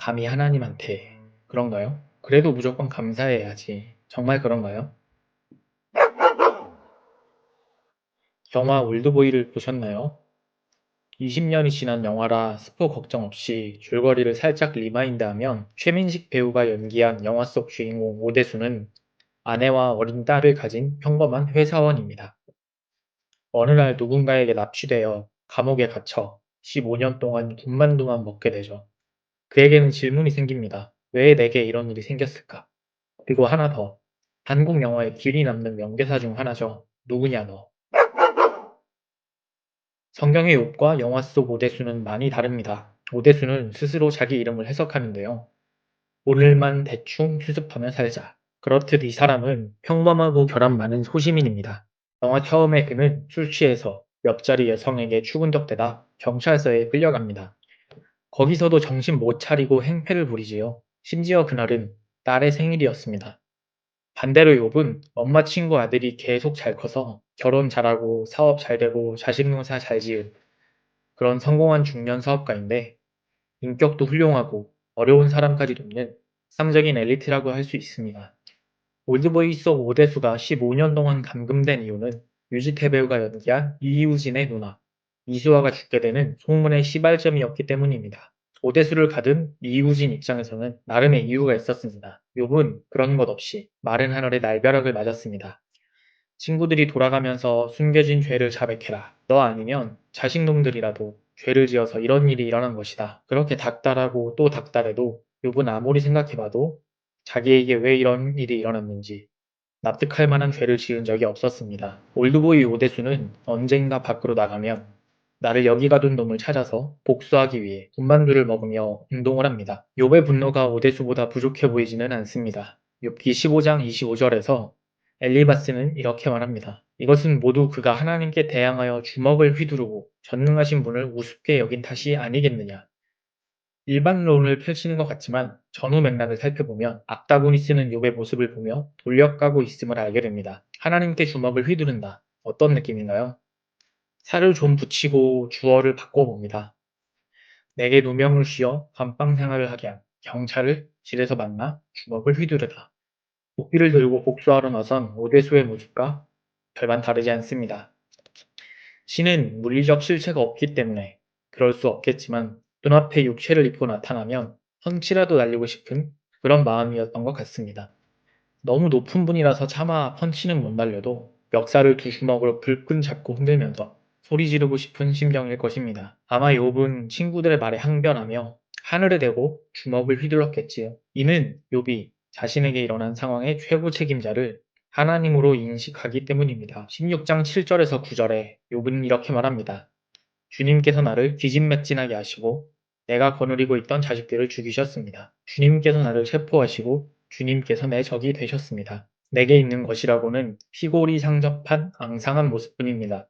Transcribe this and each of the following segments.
감히 하나님한테 그런가요? 그래도 무조건 감사해야지. 정말 그런가요? 영화 올드보이를 보셨나요? 20년이 지난 영화라 스포 걱정 없이 줄거리를 살짝 리마인드하면 최민식 배우가 연기한 영화 속 주인공 오대수는 아내와 어린 딸을 가진 평범한 회사원입니다. 어느 날 누군가에게 납치되어 감옥에 갇혀 15년 동안 군만두만 먹게 되죠. 그에게는 질문이 생깁니다. 왜 내게 이런 일이 생겼을까? 그리고 하나 더. 한국 영화의 길이 남는 명대사 중 하나죠. 누구냐 너. 성경의 욥과 영화 속 오대수는 많이 다릅니다. 오대수는 스스로 자기 이름을 해석하는데요. 오늘만 대충 수습하며 살자. 그렇듯 이 사람은 평범하고 결함 많은 소시민입니다. 영화 처음에 그는 술 취해서 옆자리 여성에게 추근덕대다 경찰서에 끌려갑니다. 거기서도 정신 못 차리고 행패를 부리지요. 심지어 그날은 딸의 생일이었습니다. 반대로 욥은 엄마 친구 아들이 계속 잘 커서 결혼 잘하고 사업 잘 되고 자식 농사 잘 지은 그런 성공한 중년 사업가인데 인격도 훌륭하고 어려운 사람까지 돕는 상적인 엘리트라고 할 수 있습니다. 올드보이 속 오대수가 15년 동안 감금된 이유는 뮤지컬 배우가 연기한 이우진의 누나 이수아가 죽게 되는 소문의 시발점이었기 때문입니다. 오대수를 가둔 이우진 입장에서는 나름의 이유가 있었습니다. 욥은 그런 것 없이 마른 하늘의 날벼락을 맞았습니다. 친구들이 돌아가면서 숨겨진 죄를 자백해라. 너 아니면 자식놈들이라도 죄를 지어서 이런 일이 일어난 것이다. 그렇게 닥달하고 또 닥달해도 욥은 아무리 생각해봐도 자기에게 왜 이런 일이 일어났는지 납득할 만한 죄를 지은 적이 없었습니다. 올드보이 오대수는 언젠가 밖으로 나가면 나를 여기 가둔 놈을 찾아서 복수하기 위해 군만두를 먹으며 운동을 합니다. 욥의 분노가 오대수보다 부족해 보이지는 않습니다. 욥기 15장 25절에서 엘리바스는 이렇게 말합니다. 이것은 모두 그가 하나님께 대항하여 주먹을 휘두르고 전능하신 분을 우습게 여긴 탓이 아니겠느냐. 일반론을 펼치는 것 같지만 전후 맥락을 살펴보면 악다군이 쓰는 욥의 모습을 보며 돌려가고 있음을 알게 됩니다. 하나님께 주먹을 휘두른다. 어떤 느낌인가요? 살을 좀 붙이고 주어를 바꿔봅니다. 내게 누명을 씌워 감방 생활을 하게 한 경찰을 집에서 만나 주먹을 휘두르다. 도끼를 들고 복수하러 나선 오대수의 모습과 별반 다르지 않습니다. 신은 물리적 실체가 없기 때문에 그럴 수 없겠지만 눈앞에 육체를 입고 나타나면 펀치라도 날리고 싶은 그런 마음이었던 것 같습니다. 너무 높은 분이라서 차마 펀치는 못 날려도 멱살을 두 주먹으로 불끈 잡고 흔들면서 소리 지르고 싶은 심정일 것입니다. 아마 욥은 친구들의 말에 항변하며 하늘에 대고 주먹을 휘둘렀겠지요. 이는 욥이 자신에게 일어난 상황의 최고 책임자를 하나님으로 인식하기 때문입니다. 16장 7절에서 9절에 욥은 이렇게 말합니다. 주님께서 나를 기진맥진하게 하시고 내가 거느리고 있던 자식들을 죽이셨습니다. 주님께서 나를 체포하시고 주님께서 내 적이 되셨습니다. 내게 있는 것이라고는 피골이 상접한 앙상한 모습뿐입니다.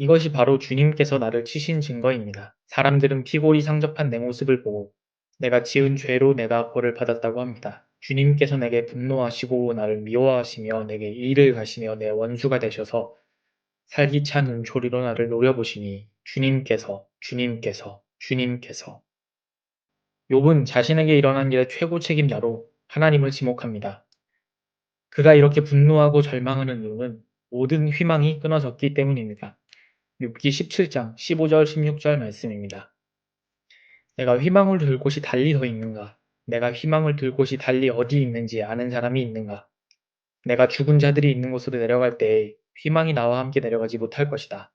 이것이 바로 주님께서 나를 치신 증거입니다. 사람들은 피골이 상접한 내 모습을 보고 내가 지은 죄로 내가 벌을 받았다고 합니다. 주님께서 내게 분노하시고 나를 미워하시며 내게 일을 가시며 내 원수가 되셔서 살기찬 은초리로 나를 노려보시니 주님께서 주님께서 주님께서 욥은 자신에게 일어난 일의 최고 책임자로 하나님을 지목합니다. 그가 이렇게 분노하고 절망하는 이유는 모든 희망이 끊어졌기 때문입니다. 욥기 17장 15절 16절 말씀입니다. 내가 희망을 둘 곳이 달리 더 있는가? 내가 희망을 둘 곳이 달리 어디 있는지 아는 사람이 있는가? 내가 죽은 자들이 있는 곳으로 내려갈 때에 희망이 나와 함께 내려가지 못할 것이다.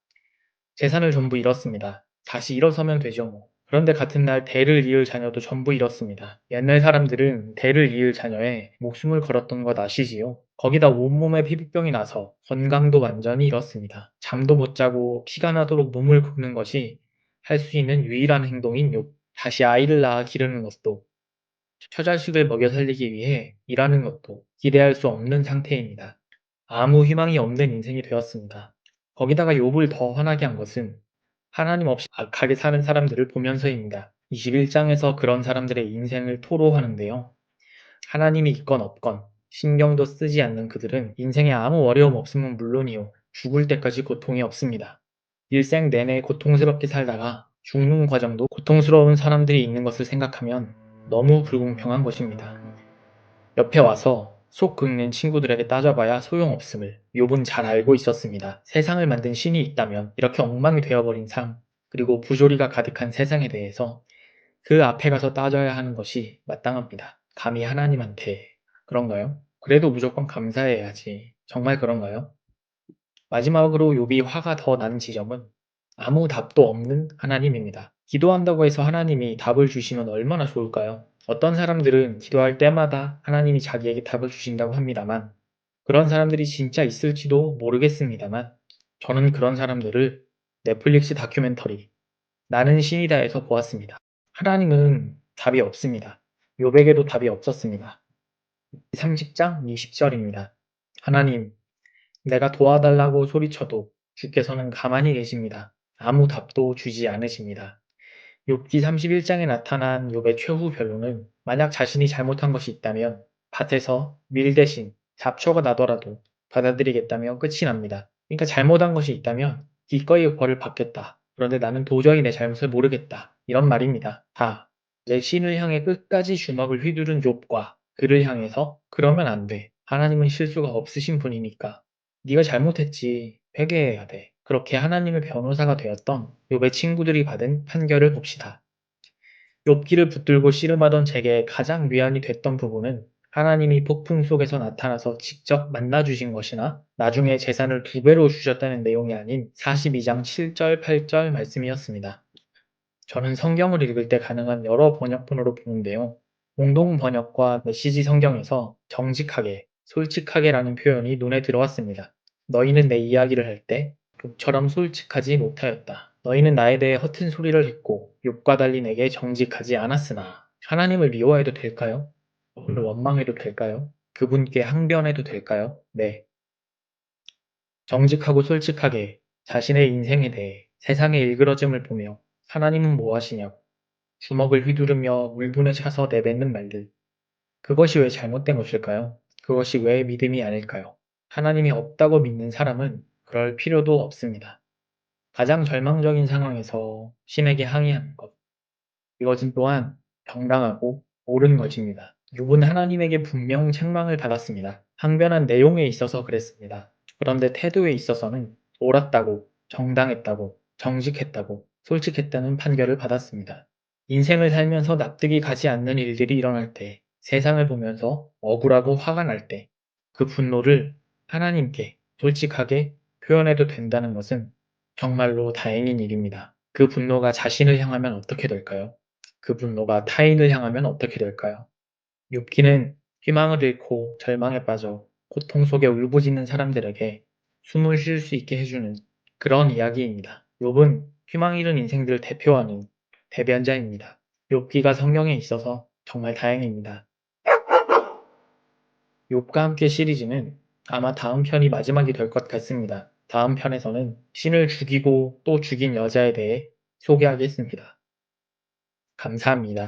재산을 전부 잃었습니다. 다시 일어서면 되죠 뭐. 그런데 같은 날 대를 이을 자녀도 전부 잃었습니다. 옛날 사람들은 대를 이을 자녀에 목숨을 걸었던 것 아시지요? 거기다 온몸에 피부병이 나서 건강도 완전히 잃었습니다. 잠도 못 자고 피가 나도록 몸을 굽는 것이 할 수 있는 유일한 행동인 욥. 다시 아이를 낳아 기르는 것도 처자식을 먹여 살리기 위해 일하는 것도 기대할 수 없는 상태입니다. 아무 희망이 없는 인생이 되었습니다. 거기다가 욥을 더 화나게 한 것은 하나님 없이 악하게 사는 사람들을 보면서입니다. 21장에서 그런 사람들의 인생을 토로하는데요. 하나님이 있건 없건 신경도 쓰지 않는 그들은 인생에 아무 어려움 없으면 물론이요. 죽을 때까지 고통이 없습니다. 일생 내내 고통스럽게 살다가 죽는 과정도 고통스러운 사람들이 있는 것을 생각하면 너무 불공평한 것입니다. 옆에 와서 속 긁는 친구들에게 따져봐야 소용없음을 욥은 잘 알고 있었습니다. 세상을 만든 신이 있다면 이렇게 엉망이 되어버린 삶, 그리고 부조리가 가득한 세상에 대해서 그 앞에 가서 따져야 하는 것이 마땅합니다. 감히 하나님한테 그런가요? 그래도 무조건 감사해야지. 정말 그런가요? 마지막으로 욥이 화가 더 나는 지점은 아무 답도 없는 하나님입니다. 기도한다고 해서 하나님이 답을 주시면 얼마나 좋을까요? 어떤 사람들은 기도할 때마다 하나님이 자기에게 답을 주신다고 합니다만 그런 사람들이 진짜 있을지도 모르겠습니다만 저는 그런 사람들을 넷플릭스 다큐멘터리 나는 신이다에서 보았습니다. 하나님은 답이 없습니다. 욥에게도 답이 없었습니다. 30장 20절입니다. 하나님, 내가 도와달라고 소리쳐도 주께서는 가만히 계십니다. 아무 답도 주지 않으십니다. 욥기 31장에 나타난 욥의 최후 변론은 만약 자신이 잘못한 것이 있다면 밭에서 밀 대신 잡초가 나더라도 받아들이겠다며 끝이 납니다. 그러니까 잘못한 것이 있다면 기꺼이 벌을 받겠다. 그런데 나는 도저히 내 잘못을 모르겠다. 이런 말입니다. 다. 내 신을 향해 끝까지 주먹을 휘두른 욥과 그를 향해서 그러면 안 돼. 하나님은 실수가 없으신 분이니까. 네가 잘못했지. 회개해야 돼. 그렇게 하나님의 변호사가 되었던 욥의 친구들이 받은 판결을 봅시다. 욥기를 붙들고 씨름하던 제게 가장 위안이 됐던 부분은 하나님이 폭풍 속에서 나타나서 직접 만나주신 것이나 나중에 재산을 두 배로 주셨다는 내용이 아닌 42장 7절, 8절 말씀이었습니다. 저는 성경을 읽을 때 가능한 여러 번역본으로 보는데요. 공동 번역과 메시지 성경에서 정직하게, 솔직하게라는 표현이 눈에 들어왔습니다. 너희는 내 이야기를 할때 욥처럼 솔직하지 못하였다. 너희는 나에 대해 허튼 소리를 했고 욥과 달리 내게 정직하지 않았으나 하나님을 미워해도 될까요? 그를 원망해도 될까요? 그분께 항변해도 될까요? 네. 정직하고 솔직하게 자신의 인생에 대해 세상의 일그러짐을 보며 하나님은 뭐 하시냐고 주먹을 휘두르며 울분에 차서 내뱉는 말들. 그것이 왜 잘못된 것일까요? 그것이 왜 믿음이 아닐까요? 하나님이 없다고 믿는 사람은 그럴 필요도 없습니다. 가장 절망적인 상황에서 신에게 항의하는 것. 이것은 또한 정당하고 옳은 것입니다. 욥은 하나님에게 분명 책망을 받았습니다. 항변한 내용에 있어서 그랬습니다. 그런데 태도에 있어서는 옳았다고, 정당했다고, 정직했다고, 솔직했다는 판결을 받았습니다. 인생을 살면서 납득이 가지 않는 일들이 일어날 때, 세상을 보면서 억울하고 화가 날 때, 그 분노를 하나님께 솔직하게 표현해도 된다는 것은 정말로 다행인 일입니다. 그 분노가 자신을 향하면 어떻게 될까요? 그 분노가 타인을 향하면 어떻게 될까요? 욥기는 희망을 잃고 절망에 빠져 고통 속에 울부짖는 사람들에게 숨을 쉴 수 있게 해주는 그런 이야기입니다. 욥은 희망 잃은 인생들을 대표하는 대변자입니다. 욥기가 성경에 있어서 정말 다행입니다. 욥과 함께 시리즈는 아마 다음 편이 마지막이 될 것 같습니다. 다음 편에서는 신을 죽이고 또 죽인 여자에 대해 소개하겠습니다. 감사합니다.